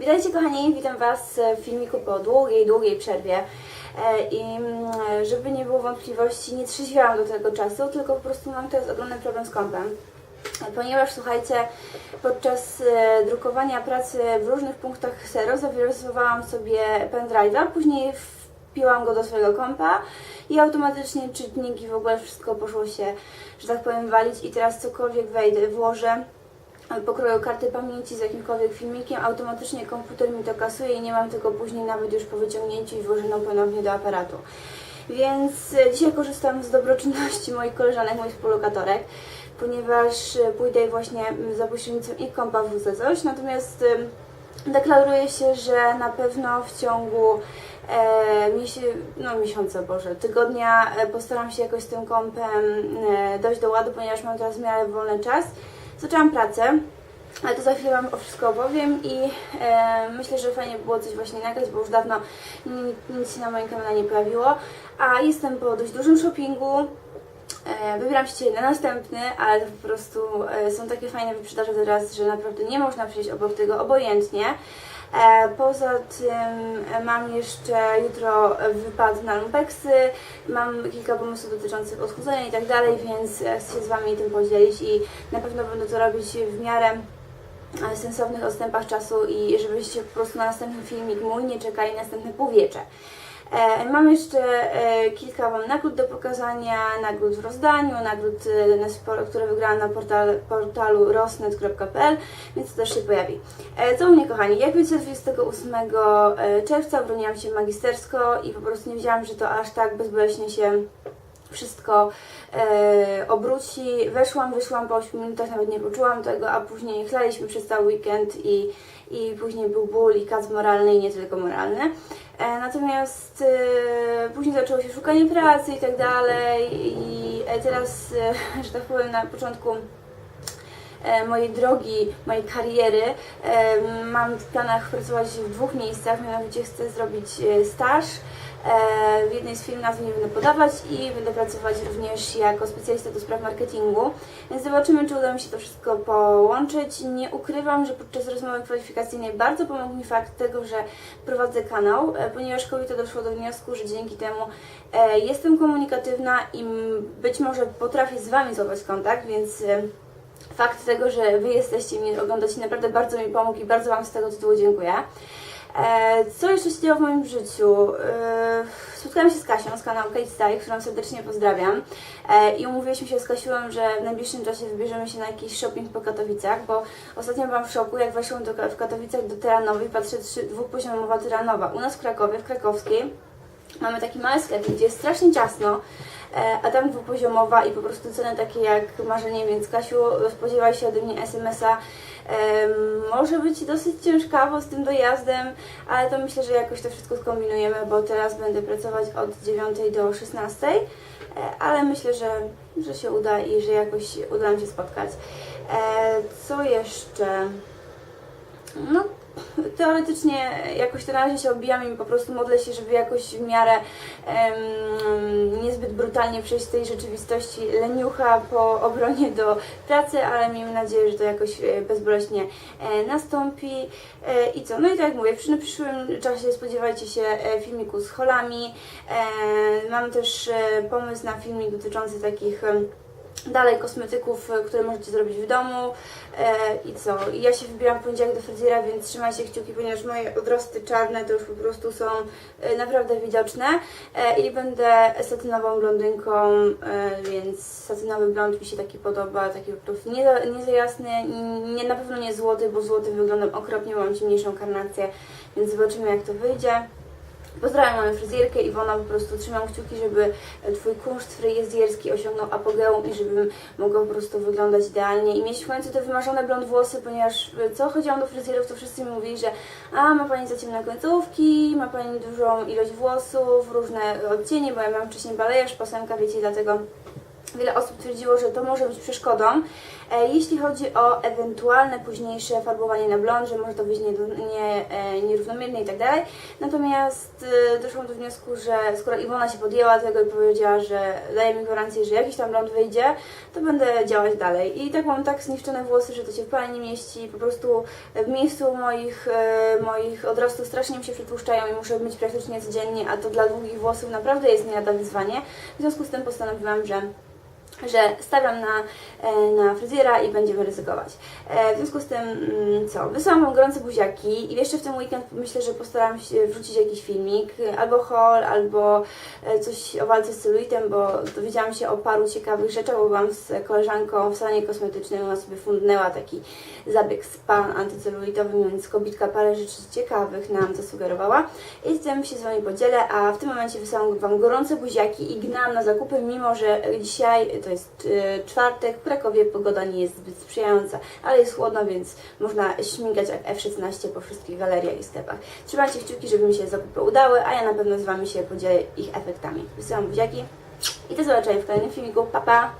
Witajcie kochani, witam Was w filmiku po długiej, długiej przerwie E, i mm, żeby nie było wątpliwości, nie trzeźwiałam do tego czasu, tylko po prostu mam teraz ogromny problem z kompem. E, Ponieważ słuchajcie, podczas e, drukowania pracy w różnych punktach rozawirusowałam sobie pendrive'a, później wpiłam go do swojego kompa i automatycznie czytniki w ogóle wszystko poszło się, że tak powiem, walić i teraz cokolwiek wejdę, włożę pokroju karty pamięci z jakimkolwiek filmikiem, automatycznie komputer mi to kasuje i nie mam tego później nawet już po wyciągnięciu i włożeniu ponownie do aparatu. Więc e, dzisiaj korzystam z dobroczynności moich koleżanek, moich współlokatorek, ponieważ e, pójdę właśnie za pośrednictwem ich kompa wrzucę coś, natomiast em, deklaruję się, że na pewno w ciągu e, miesi no, miesiąca, Boże, tygodnia e, postaram się jakoś z tym kompem dojść do ładu, ponieważ mam teraz w miarę wolny czas. Zaczęłam pracę, ale to za chwilę Wam o wszystko opowiem i e, myślę, że fajnie by było coś właśnie nagrać, bo już dawno ni- nic się na moim kanale nie pojawiło, a jestem po dość dużym shoppingu. Wybieram się na następny, ale po prostu e, są takie fajne wyprzedaże teraz, że naprawdę nie można przejść obok tego obojętnie. E, Poza tym e, mam jeszcze jutro wypad na lumpeksy, mam kilka pomysłów dotyczących odchudzania i tak dalej, więc e, chcę się z Wami tym podzielić i na pewno będę to robić w miarę sensownych odstępach czasu i żebyście po prostu na następny filmik mój nie czekali następne półwiecze. E, Mam jeszcze e, kilka Wam nagród do pokazania, nagród w rozdaniu, nagród e, które wygrałam na portal, portalu rosnet.pl, więc to też się pojawi. Co u mnie kochani, jak wiecie 28 e, czerwca broniłam się magistersko i po prostu nie wiedziałam, że to aż tak bezboleśnie się wszystko e, obróci. Weszłam, wyszłam po 8 minutach, nawet nie poczułam tego, a później chlaliśmy przez cały weekend i, i później był ból i kac moralny i nie tylko moralny. E, natomiast e, później zaczęło się szukanie pracy i tak dalej i e, teraz, że tak powiem, na początku mojej drogi, mojej kariery. Mam w planach pracować w dwóch miejscach, mianowicie chcę zrobić staż w jednej z firm, nazwy nie będę podawać i będę pracować również jako specjalista do spraw marketingu, więc zobaczymy, czy uda mi się to wszystko połączyć. Nie ukrywam, że podczas rozmowy kwalifikacyjnej bardzo pomógł mi fakt tego, że prowadzę kanał, e, ponieważ kobieta doszło do wniosku, że dzięki temu e, jestem komunikatywna i być może potrafię z Wami złapać kontakt, więc e, fakt tego, że Wy jesteście i mnie oglądacie naprawdę bardzo mi pomógł i bardzo Wam z tego tytułu dziękuję. E, co jeszcze się działo w moim życiu? E, spotkałam się z Kasią z kanału Kate Style, którą serdecznie pozdrawiam e, i umówiliśmy się z Kasią, że w najbliższym czasie wybierzemy się na jakiś shopping po Katowicach, bo ostatnio byłam w szoku, jak weszłam do, w Katowicach do Teranowej, patrzę, dwupoziomowa Teranowa. U nas w Krakowie, w Krakowskiej, mamy taki mały sklep, gdzie jest strasznie ciasno, a tam dwupoziomowa i po prostu ceny takie jak marzenie, więc Kasiu, spodziewaj się ode mnie SMS-a. Może być dosyć ciężkawo z tym dojazdem, ale to myślę, że jakoś to wszystko skombinujemy, bo teraz będę pracować od 9 do 16, e, ale myślę, że, że się uda i że jakoś uda nam się spotkać. E, Co jeszcze? No, teoretycznie jakoś to na razie się obijam i po prostu modlę się, żeby jakoś w miarę em, niezbyt brutalnie przejść z tej rzeczywistości leniucha po obronie do pracy, ale miejmy nadzieję, że to jakoś e, bezboleśnie e, nastąpi. E, I co? No i tak jak mówię, przy przyszłym czasie spodziewajcie się filmiku z holami. Mam też pomysł na filmik dotyczący takich Dalej kosmetyków, e, które możecie zrobić w domu. E, I co? Ja się wybieram w poniedziałek do fryzjera, więc trzymajcie kciuki, ponieważ moje odrosty czarne to już po prostu są e, naprawdę widoczne. I będę satynową blondynką, więc satynowy blond mi się taki podoba, taki po prostu nie za, nie za jasny, nie, na pewno nie złoty, bo złoty wyglądam okropnie, mam ciemniejszą karnację, więc zobaczymy jak to wyjdzie. Pozdrawiam mamy fryzjerkę Iwona, po prostu trzymam kciuki, żeby Twój kunszt fryzjerski osiągnął apogeum i żebym mogła po prostu wyglądać idealnie i mieć w końcu te wymarzone blond włosy, ponieważ y, co chodziłam do fryzjerów, to wszyscy mi mówili, że a ma Pani za ciemne końcówki, ma Pani dużą ilość włosów, różne odcienie, bo ja miałam wcześniej balejarz, pasemka, wiecie, dlatego Wiele osób twierdziło, że to może być przeszkodą, e, jeśli chodzi o ewentualne późniejsze farbowanie na blond, że może to być nie, nie, e, nierównomierne i tak. Natomiast e, doszłam do wniosku, że skoro Iwona się podjęła tego i powiedziała, że daje mi gwarancję, że jakiś tam blond wyjdzie, to będę działać dalej. I tak mam tak zniszczone włosy, że to się w planie nie mieści. Po prostu w miejscu moich, moich odrostów strasznie mi się przetłuszczają i muszę myć praktycznie codziennie, a to dla długich włosów naprawdę jest nie wyzwanie. W związku z tym postanowiłam, że że stawiam na, e, na fryzjera i będziemy ryzykować. E, W związku z tym, mm, co, wysyłam Wam gorące buziaki i jeszcze w ten weekend myślę, że postaram się wrzucić jakiś filmik, e, albo haul, albo coś o walce z celulitem, bo dowiedziałam się o paru ciekawych rzeczach, bo byłam z koleżanką w salonie kosmetycznym, ona sobie fundnęła taki zabieg spa antycelulitowy, więc kobitka parę rzeczy ciekawych nam zasugerowała i z tym się z Wami podzielę, a w tym momencie wysyłam Wam gorące buziaki i gnam na zakupy, mimo że dzisiaj to jest e, czwartek, w Krakowie pogoda nie jest zbyt sprzyjająca, ale jest chłodno, więc można śmigać jak F16 po wszystkich galeriach i sklepach. Trzymajcie kciuki, żeby mi się zakupy udały, a ja na pewno z Wami się podzielę ich efektami. Wysyłam buziaki i do zobaczenia w kolejnym filmiku. Pa, pa!